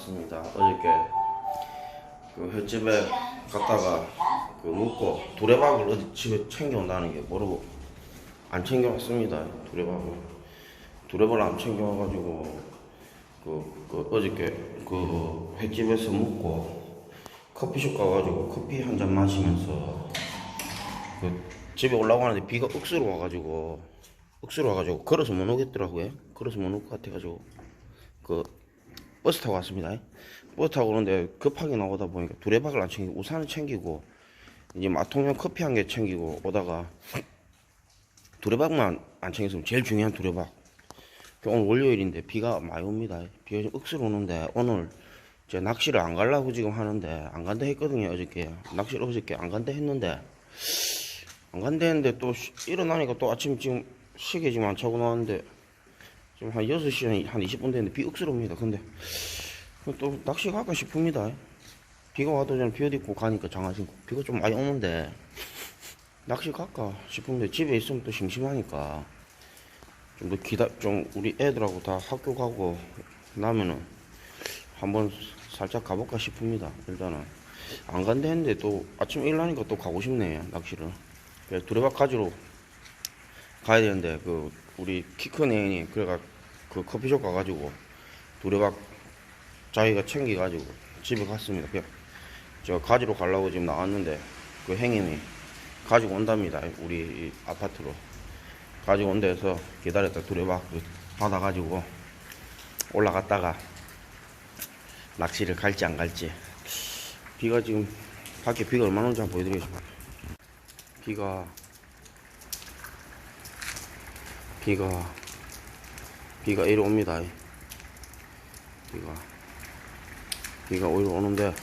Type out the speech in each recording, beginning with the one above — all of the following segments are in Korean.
일어났습니다. 어저께 그 횟집에 갔다가 그 묵고 두레박을 어디 집에 챙겨온다는 게 모르고 안 챙겨왔습니다. 두레박을 두레박을 안 챙겨와가지고 그, 그 어저께 그 횟집에서 묵고 커피숍 가가지고 커피 한 잔 마시면서 그 집에 올라고 하는데 비가 억수로 와가지고 억수로 와가지고 걸어서 못 오겠더라고요. 걸어서 못 올 것 같아가지고 그 버스 타고 왔습니다. 버스 타고 오는데 급하게 나오다 보니까 두레박을 안 챙기고 우산을 챙기고 이제 마통용 커피 한 개 챙기고 오다가 두레박만 안 챙겼으면 제일 중요한 두레박. 오늘 월요일인데 비가 많이 옵니다. 비가 좀 억수로 오는데 오늘 제가 낚시를 안 가려고 지금 하는데 안 간다 했거든요 어저께 낚시를 어저께 안 간다 했는데 안 간다 했는데 또 쉬- 일어나니까 또 아침 지금 시계 지금 안 차고 나왔는데 지금 한 6시 한 20분 됐는데 비 억수로 옵니다 근데 또 낚시 갈까 싶습니다 비가 와도 저는 비옷 입고 가니까 장화 신고 비가 좀 많이 오는데 낚시 갈까 싶은데 집에 있으면 또 심심하니까 좀 더 기다 좀 우리 애들하고 다 학교 가고 나면은 한번 살짝 가볼까 싶습니다. 일단은 안 간다 했는데 또 아침 일어나니까 또 가고 싶네요 낚시를. 두레박 가지러 가야 되는데 그 우리 키 큰 애인이 그래가 그 커피숍 가가지고 두레박 자기가 챙겨가지고 집에 갔습니다. 그냥 저 가지러 가려고 지금 나왔는데 그 행님이 가지고 온답니다. 우리 이 아파트로 가지고 온 데서 기다렸다 두레박 그 받아가지고 올라갔다가 낚시를 갈지 안 갈지 비가 지금 밖에 비가 얼마나 오는지 한번 보여드리겠습니다 비가 비가 비가 이리 옵니다. 비가 비가 오히려 오는데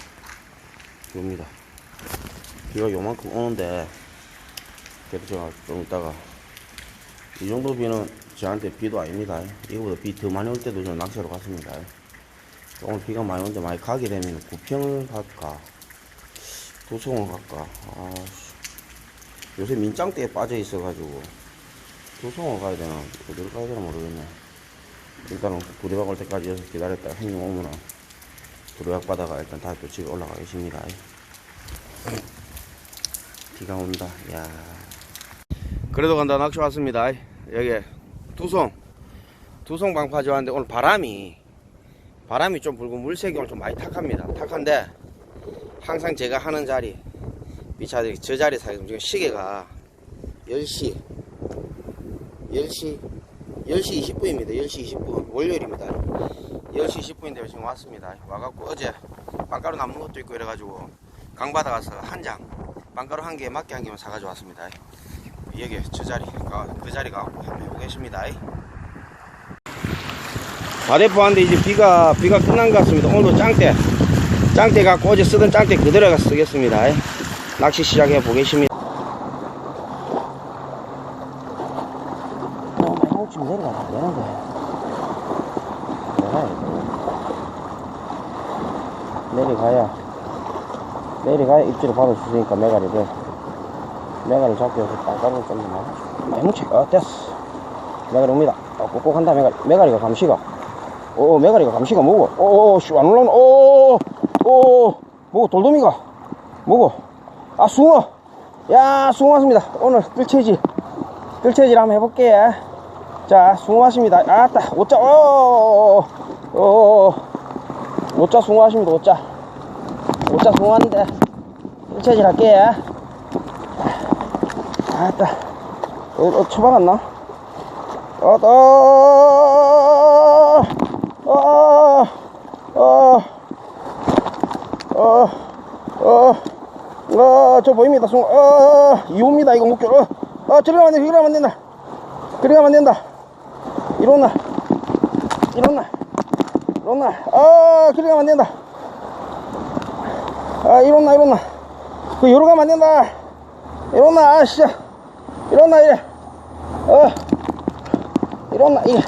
비 옵니다. 비가 요만큼 오는데 그래도 제가 좀 이따가 이 정도 비는 저한테 비도 아닙니다. 이거보다 비 더 많이 올 때도 저는 낚시하러 갔습니다. 오늘 비가 많이 오는데 많이 가게 되면 구평을 갈까? 도성을 갈까? 아, 씨. 요새 민짱대에 빠져 있어가지고 도성을 가야 되나? 어디를 가야 되나 모르겠네. 일단은 두레박 올 때까지 여기서 기다렸다가 형님 오면은 두레박 받아가 일단 다시 또 집에 올라가겠습니다. 비가 온다. 야. 그래도 간다. 낚시 왔습니다. 여기 두성. 두성 방파제 왔는데 오늘 바람이 바람이 좀 불고 물색이 오늘 좀 많이 탁합니다. 탁한데 항상 제가 하는 자리 미차들이 저 자리 사이에 지금 시계가 10시 10시 10시 20분입니다. 10시 20분 월요일입니다. 10시 20분인데 지금 왔습니다. 와갖고 어제 빵가루 남는 것도 있고 이래가지고 강 받아가서 한 장 빵가루 한 개 맞게 한 개만 사가지고 왔습니다. 여기 저 자리가 그 자리가 한번 해보겠습니다. 바대포 한데 이제 비가 비가 끝난 것 같습니다. 오늘도 짱대 짱대 갖고 어제 쓰던 짱대 그대로가 쓰겠습니다. 낚시 시작해 보겠습니다. 한국쯤 내려가면 안 되는데 내려가야 내려가야 입질을 수 있으니까 메가리를 메가리 잡기 위해서 땅가루를 좀 많이 뭉쳐 어 됐어 메가리 옵니다 어, 꼭꼭 한다 메가리 메가리가 감시가 오 메가리가 감시가 뭐고 오씨안 올라오나 오오 뭐고 돌돔이가 뭐고 아 숭어 야 숭어 왔습니다 오늘 뜰채질 뜰채질 한번 해볼게 자 숭어 왔습니다 아따 오자 오오 오자 숭어 왔습니다 오자 오자 숭어 왔는데 뜰채질 할게 아따 어, 어 처박았나 어, 어, 어, 어, 어, 어, 어, 저 보입니다. 송, 어, 이옵니다. 이거 목줄. 어, 어, 저리 가면 안 돼. 저리 가면 안 된다. 저리 가면 안 된다. 이런 날. 이런 날. 이런 날. 아, 저리 가면 안 된다. 아, 이런 날, 이런 날. 그, 요로 가면 안 된다. 이런 날, 아, 씨. 이런 날, 이래. 어. 이런 나 이게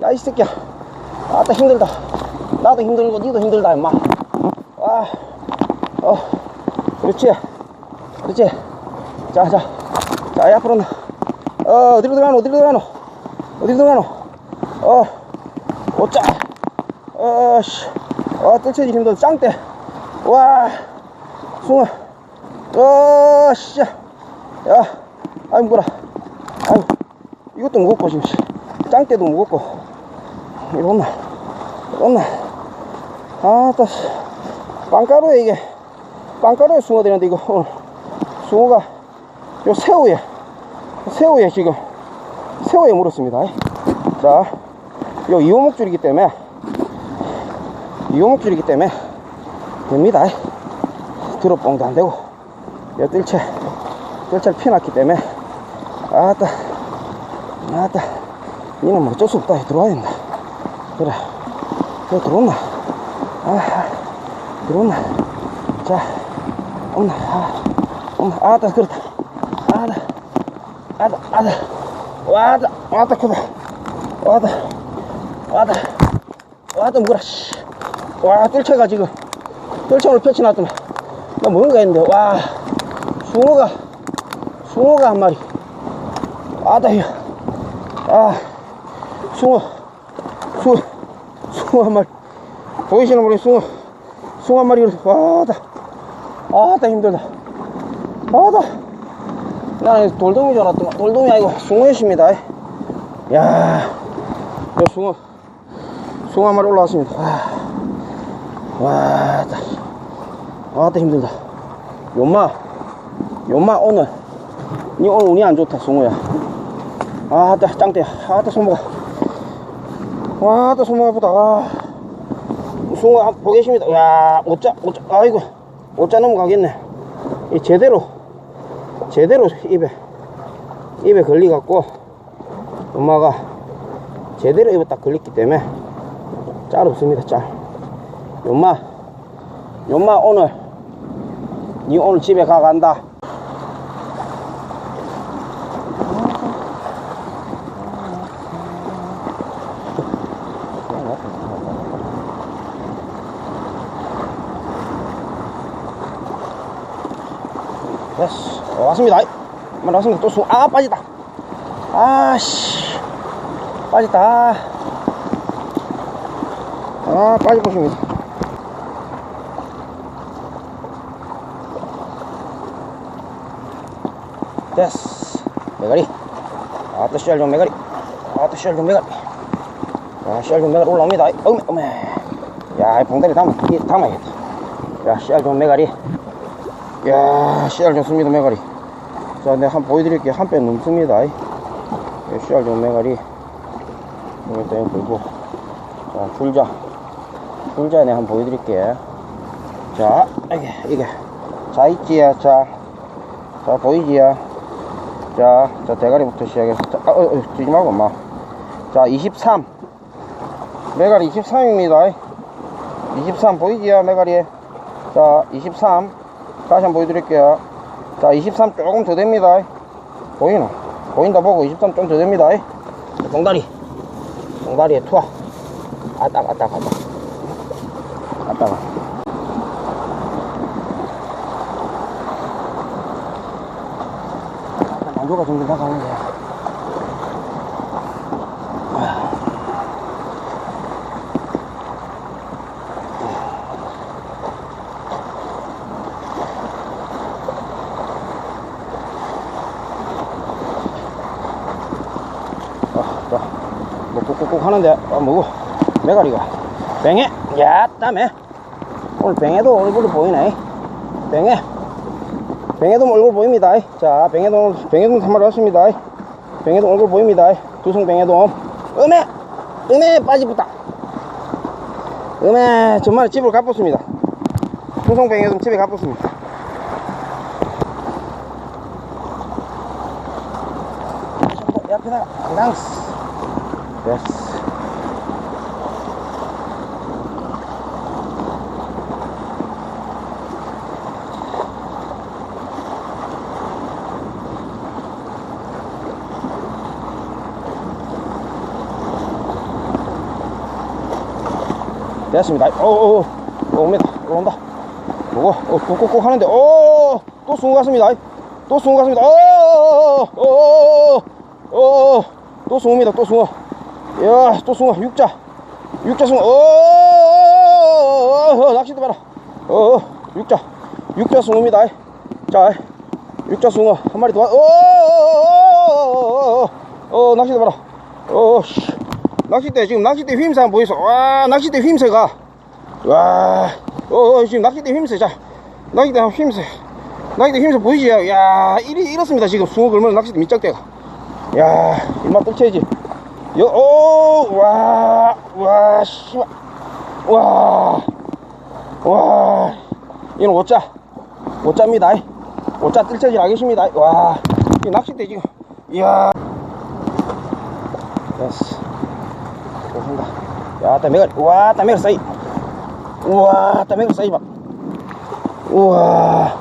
야이 새끼야. 아따 힘들다. 나도 힘들고 니도 힘들다 임마. 아어. 그렇지? 그렇지? 자자. 자 앞으로 나. 어, 어디로 들어가노? 어디로 들어가노? 어디로 들어가노? 어. 오자. 어씨. 와 뜰채질 힘들어. 짱대 와. 숭어 어씨. 야 아이 무거라. 아이 이것도 무겁고 지금 씨. 짱대도 무겁고. 이렇나 이렇나. 아 따 씨. 빵가루에 이게 빵가루에 숭어 되는데 이거. 오늘 숭어가 요 새우에 새우에 지금 새우에 물었습니다. 자 요 이호목줄이기 때문에 이호목줄이기 때문에 됩니다. 드롭봉도 안 되고 요 뜰채 뜰채를 피놨기 때문에. 아따 아따 뭐 어쩔 수 없다. 들어와야 된다. 그래. 그래 들어온나 아 들어온나 자 온나 아 온나 아따 그렇다. 아따 아따 아따. 와다 와다 크다 와다 와다 와다 뭐라 씨와 뜰채가 지금 뜰채를 펼쳐놨더만 나 뭔가 했는데. 와 숭어가 숭어가 한 마리 아다 야 아, 숭어, 숭어, 숭어 한 마리. 보이시는 분이 숭어, 숭어 한 마리. 와다, 아다 힘들다. 아다. 나는 돌돔인 줄 알았더만 돌돔이 아니고 숭어였습니다. 야, 저 숭어, 숭어 한 마리 올라왔습니다. 와, 와다, 아다 힘들다. 요마, 요마 오늘, 니 오늘 운이 안 좋다 숭어야. 아따 짱대. 아따 손목아 와따 손목 아프다. 아. 한- 보겠습니다. 야 오자 오자. 아이고 오자 넘어가겠네. 이 제대로 제대로 입에 입에 걸리갖고 엄마가 제대로 입에 딱 걸렸기 때문에 짤 없습니다 짤. 엄마 엄마 오늘 니 오늘 집에 가간다 됐어. 어, 왔습니다. 한번 왔습니다. 또 수, 아, 빠지다. 아씨. 빠졌다. 아, 빠질 것입니다. 됐어. 메가리. 아, 또 씨알 좀 메가리. 아, 또 씨알 좀 메가리. 야, 씨알 좀 메가리 올라옵니다. 어메, 어메. 야, 이 봉다리 담아, 이 담아야겠다. 야, 씨알 좀 메가리. 야 씨알 좋습니다 메가리 자 한번 보여드릴게요. 한 배 넘습니다. 이. 이 씨알 이거 땡 들고. 자 줄자. 줄자 내가 한번 보여드릴게요 자 이게 이게. 자 있지야 자, 자 보이지야 자, 자 대가리부터 시작해서. 자, 아, 어, 어, 뛰지 말고 엄마. 자 23 메가리 23입니다. 23 보이지야 메가리? 자23 다시 한번 보여드릴게요. 자, 23 조금 더 됩니다. 보이나? 보인다 보고 23 좀 더 됩니다. 봉다리. 봉다리에 투하. 아따, 아따, 아따. 아따가. 난조가 정도 나가는데. 뭐 꾹꾹꾹 하는데, 아, 뭐고, 메가리가. 뱅에, 야, 땀에. 오늘 뱅에도 얼굴이 보이네. 뱅에. 뱅에도 얼굴 보입니다. 자, 뱅에도, 뱅에도 한 마리 왔습니다. 뱅에도 얼굴 보입니다. 두성 뱅에도. 음에! 음에 빠지붙다. 음에, 정말 집으로 가pos습니다. 두성 뱅에도 집에 가pos습니다. 옆에다가, 낭스. 됐어. 됐습니다. 오, 오, 오, 옵니다. 올라온다. 뭐고? 어, 꾹꾹꾹 하는데, 오, 또 숭어 같습니다. 또 숭어 같습니다. 오, 오, 오, 오, 오, 또 숭어입니다. 또 숭어. 야, 또 숭어. 육자. 육자 숭어. 오, 어, 낚시대 봐라. 어, 어, 육자. 육자 숭어입니다. 자, 육자 숭어 한 마리 더. 어, 어, 어, 어, 낚시대 봐라. 어, 어, 씨. 낚싯대, 지금 낚싯대 휘임새 한번 보이소. 와, 낚싯대 휘임새가. 와, 어, 어, 지금 낚싯대 휘임새. 자, 낚싯대 휘임새. 낚싯대 휘임새 보이지? 야, 이리, 이렇습니다. 지금 숭어 걸면 낚싯대 밑짝대가. 야, 입맛 뜰채지. 여, 오, 와, 와, 씨발. 와, 와, 이는 오자, 오자입니다. 오자 뜰채질 하겠습니다. 와, 이 낚싯대 지금, 이야. 됐어. 좋습니다. 야, 따 메갈, 와, 따 메갈 사이. 우와, 따 메갈 사이 봐. 우와,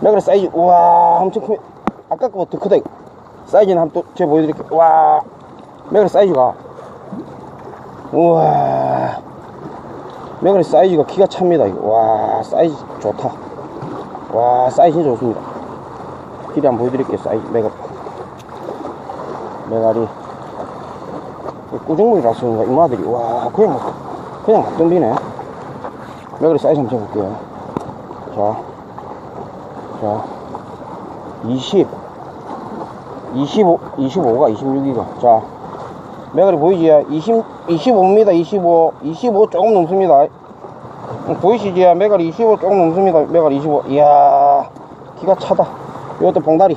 메갈 사이즈, 우와, 엄청 크 아까 거보다 더 크다, 이거. 사이즈는 한번 또 제가 보여드릴게요. 와, 메갈 사이즈가. 우와. 메가리 사이즈가 기가 찹니다. 이거. 와, 사이즈 좋다. 와, 사이즈 좋습니다. 길이 한번 보여드릴게요. 사이즈, 메가리. 메가리. 꾸중물이라서 그런가, 이마들이. 와, 그냥 막, 그냥 막 덤비네. 메가리 사이즈 한번 재볼게요. 자. 자. 20. 25, 25가 26이가. 자. 메가리 보이지? 20, 25입니다. 25. 25 조금 넘습니다. 음, 보이시지? 메가리 25 조금 넘습니다. 메가리 25. 이야, 기가 차다. 이것도 봉다리.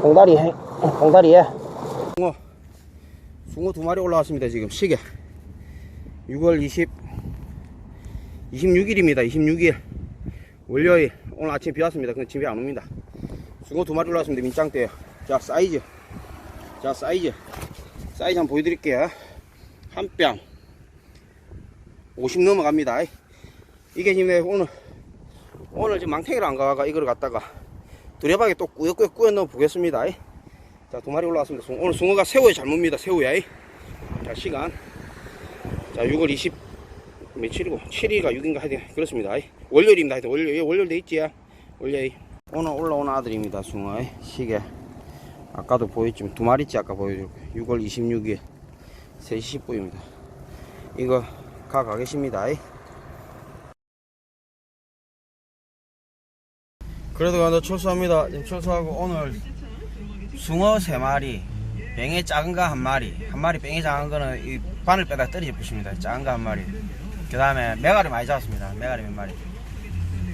봉다리, 해. 봉다리에. 숭어 두 마리 올라왔습니다. 지금 시계. 6월 20, 26일입니다. 26일. 월요일. 오늘 아침 비 왔습니다. 근데 집에 안 옵니다. 숭어 두 마리 올라왔습니다. 민짱대요. 자, 사이즈. 자, 사이즈. 사이즈 한번 보여드릴게요. 한 뺨. 50 넘어갑니다. 이게 지금 오늘, 오늘 지금 망탱이를 안 가가 이걸 갖다가 두레박에 또 꾸역꾸역 꾸여 넣어 보겠습니다. 자, 두 마리 올라왔습니다. 숭- 오늘 숭어가 새우에 잘 뭅니다. 새우야. 자, 시간. 자, 6월 20, 며칠이고, 7일가 6일인가 하여튼 그렇습니다. 월요일입니다. 하여튼 월요일, 월요일 돼 있지? 월요일. 오늘 올라온 아들입니다. 숭어. 시계. 아까도 보였지만 두 마리째 아까 보여드렸고 6월 26일 3시 10분입니다 이거 가 가겠습니다 그래도 간다 철수합니다 지금 철수하고 오늘 숭어 3마리 뱅에 작은 거 한 마리 한 마리 뱅에 작은 거는 이 바늘 빼다 떨어져 부십니다 작은 거 한 마리 그 다음에 메가리 많이 잡았습니다 메가리 몇 마리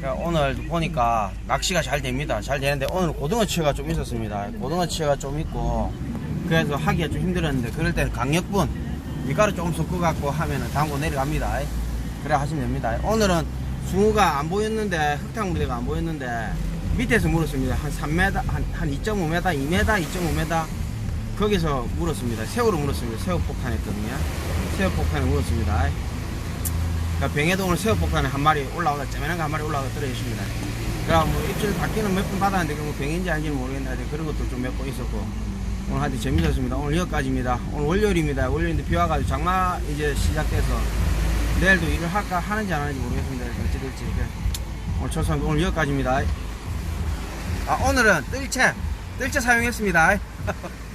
그러니까 오늘 보니까 낚시가 잘 됩니다. 잘 되는데 오늘 고등어치가 좀 있었습니다. 고등어치가 좀 있고 그래서 하기가 좀 힘들었는데 그럴 때는 강력분 밀가루 조금 섞어갖고 하면은 당고 내려갑니다. 그래 하시면 됩니다. 오늘은 숭어가 안 보였는데 흙탕물이가 안 보였는데 밑에서 물었습니다. 한 3m, 한, 한 2.5m, 2m, 2.5m 거기서 물었습니다. 새우로 물었습니다. 새우 폭탄 했거든요. 새우 폭탄에 물었습니다. 그러니까 병에도 오늘 새우 폭탄에 한 마리 올라오다 거한 마리 올라오다 떨어졌습니다. 그럼 뭐 입질 받기는 몇 번 받았는데 그뭐 병인지 아닌지는 모르겠는데 그런 것도 좀 몇 번 있었고 오늘 하여튼 재밌었습니다. 오늘 여기까지입니다. 오늘 월요일입니다. 월요일인데 비 와가지고 장마 이제 시작돼서 내일도 일을 할까 하는지 안 하는지 모르겠습니다. 어찌 될지. 오늘 초선 오늘 여기까지입니다. 아 오늘은 뜰채 뜰채 사용했습니다.